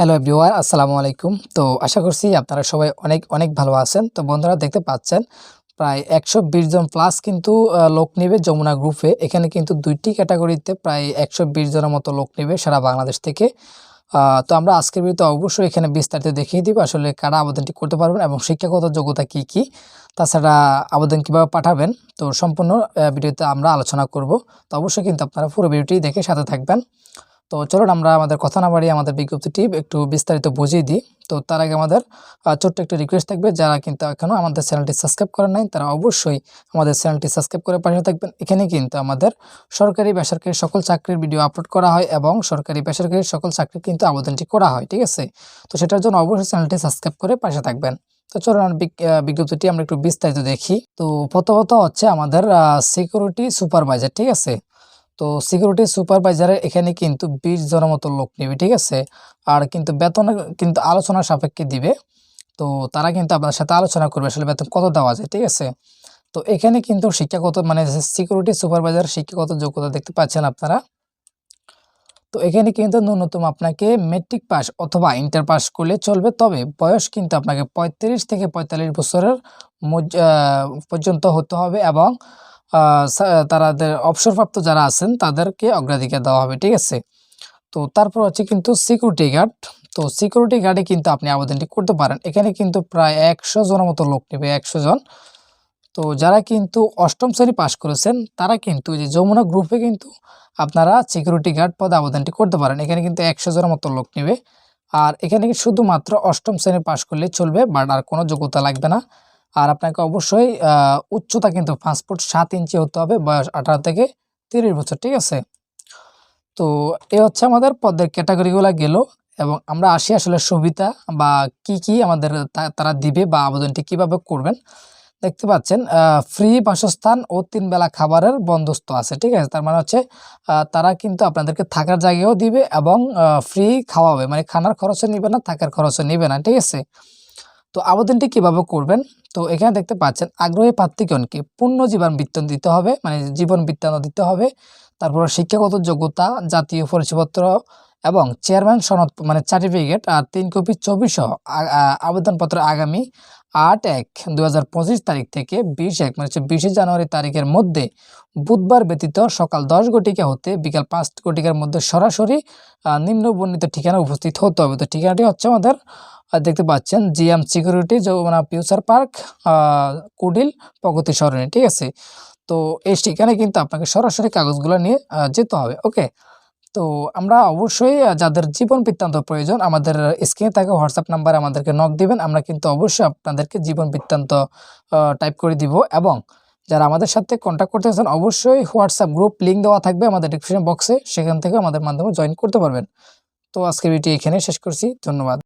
Hello everyone আসসালামু আলাইকুম তো আশা করছি আপনারা সবাই অনেক অনেক ভালো আছেন। তো বন্ধুরা, দেখতে পাচ্ছেন, প্রায় একশো বিশ জন প্লাস কিন্তু লোক নেবে যমুনা গ্রুপে এখানে কিন্তু দুইটি ক্যাটাগরিতে প্রায় একশো বিশ জনের মতো লোক নেবে সারা বাংলাদেশ থেকে। তো আমরা আজকের ভিডিওতে অবশ্যই এখানে বিস্তারিত দেখিয়ে দিব, আসলে কারা আবেদনটি করতে পারবেন এবং শিক্ষাগত যোগ্যতা কি কি। তাছাড়া আবেদন কীভাবে পাঠাবেন, তো সম্পূর্ণ ভিডিওতে আমরা আলোচনা করব। তো অবশ্যই কিন্তু আপনারা পুরো ভিডিওটি দেখে সাথে থাকবেন। তো চলুন আমরা আমাদের কথা না বাড়িয়ে আমাদের বিজ্ঞপ্তিটি একটু বিস্তারিত বুঝিয়ে দিই। তো তার আগে আমাদের ছোট্ট একটু রিকোয়েস্ট থাকবে, যারা কিন্তু এখনও আমাদের চ্যানেলটি সাবস্ক্রাইব করেন নাই, তারা অবশ্যই আমাদের চ্যানেলটি সাবস্ক্রাইব করে পাশে থাকবেন। এখানে কিন্তু আমাদের সরকারি, বেসরকারি সকল চাকরির ভিডিও আপলোড করা হয় এবং সরকারি, বেসরকারি সকল চাকরির কিন্তু আবেদনটি করা হয়, ঠিক আছে? তো সেটার জন্য অবশ্যই চ্যানেলটি সাবস্ক্রাইব করে পাশে থাকবেন। তো চলুন বিজ্ঞপ্তিটি আমরা একটু বিস্তারিত দেখি। তো প্রথমত হচ্ছে আমাদের সিকিউরিটি সুপারভাইজার ঠিক আছে? তো সিকিউরিটি সুপারভাইজারের এখানে কিন্তু বিশ জনের মতো লোক নেবে, ঠিক আছে? আর কিন্তু বেতন কিন্তু আলোচনা সাপেক্ষে দিবে। তো তারা কিন্তু আপনার সাথে আলোচনা করবে আসলে বেতন কত দেওয়া যায়, ঠিক আছে? তো এখানে কিন্তু শিক্ষাগত মানে সিকিউরিটি সুপারভাইজার শিক্ষাগত যোগ্যতা দেখতে পাচ্ছেন আপনারা। তো এখানে কিন্তু ন্যূনতম আপনাকে মেট্রিক পাস অথবা ইন্টার পাস করলে চলবে, তবে বয়স কিন্তু আপনাকে পঁয়ত্রিশ থেকে পঁয়তাল্লিশ বছরের মধ্য- পর্যন্ত হতে হবে এবং তাদের অবসরপ্রাপ্ত যারা আছেন, তাদেরকে অগ্রাধিকার দেওয়া হবে, ঠিক আছে? তো তারপর হচ্ছে কিন্তু সিকিউরিটি গার্ড তো সিকিউরিটি গার্ডে কিন্তু আপনি আবেদনটি করতে পারেন। এখানে কিন্তু প্রায় একশো জনের মতো লোক নেবে, একশো জন। তো যারা কিন্তু অষ্টম শ্রেণি পাশ করেছেন, তারা কিন্তু যে যমুনা গ্রুপে কিন্তু আপনারা সিকিউরিটি গার্ড পদে আবেদনটি করতে পারেন। এখানে কিন্তু একশো জনের মতো লোক নেবে। আর এখানে শুধুমাত্র অষ্টম শ্রেণি পাশ করলেই চলবে, বাট আর কোনো যোগ্যতা লাগবে না। আর আপনাকে অবশ্যই উচ্চতা কিন্তু পাঁচ ফুট সাত ইঞ্চি হতে হবে বয়স আঠারো থেকে তিরিশ বছর, ঠিক আছে? তো এ হচ্ছে আমাদের পদের ক্যাটাগরিগুলো গেল এবং আমরা আসি আসলে সুবিধা বা কি কি আমাদের তারা দিবে বা আবেদনটি কীভাবে করবেন। দেখতে পাচ্ছেন ফ্রি বাসস্থান ও তিন বেলা খাবারের বন্দোবস্ত আছে, ঠিক আছে? তার মানে হচ্ছে তারা কিন্তু আপনাদেরকে থাকার জায়গাও দিবে এবং ফ্রি খাওয়াবে। মানে খানার খরচও নিবে না, থাকার খরচও নিবে না, ঠিক আছে? তো আবেদনটি কীভাবে করবেন? তো এখানে দেখতে পাচ্ছেন, আগ্রহী প্রার্থীগণকে পূর্ণ জীবন বৃত্তান্ত দিতে হবে মানে জীবন বৃত্তান্ত দিতে হবে। তারপর শিক্ষাগত যোগ্যতা, জাতীয় পরিচয়পত্র এবং চেয়ারম্যান সনদ মানে সার্টিফিকেট আর তিন কপি ছবি সহ আবেদনপত্র আগামী আট এক দু তারিখ থেকে বিশ এক মানে হচ্ছে বিশে জানুয়ারি তারিখের মধ্যে বুধবার ব্যতীত সকাল দশ ঘটিকা হতে বিকাল পাঁচ ঘটিকার মধ্যে সরাসরি নিম্নবর্ণিত ঠিকানা উপস্থিত হতে হবে। তো ঠিকানাটি হচ্ছে আমাদের আহ, দেখতে পাচ্ছেন GM security Jamuna future park Kuril Pragati Sarani ঠিক আছে? তো এই ঠিকানায় কিন্তু আপনাকে সরাসরি কাগজগুলো নিয়ে যেতে হবে ওকে? তো আমরা অবশ্যই যাদের জীবন বৃত্তান্ত প্রয়োজন আমাদের স্ক্রিনে থাকা হোয়াটসঅ্যাপ নাম্বারে আমাদেরকে নক দিবেন আমরা কিন্তু অবশ্যই আপনাদেরকে জীবন বৃত্তান্ত টাইপ করে দিব এবং যারা আমাদের সাথে কন্ট্যাক্ট করতে চান অবশ্যই হোয়াটসঅ্যাপ গ্রুপ লিঙ্ক দেওয়া থাকবে আমাদের ডিসক্রিপশন বক্সে সেখান থেকে আমাদের মাধ্যমে জয়েন করতে পারবেন। তো আজকের ভিডিও এখানে শেষ করছি ধন্যবাদ।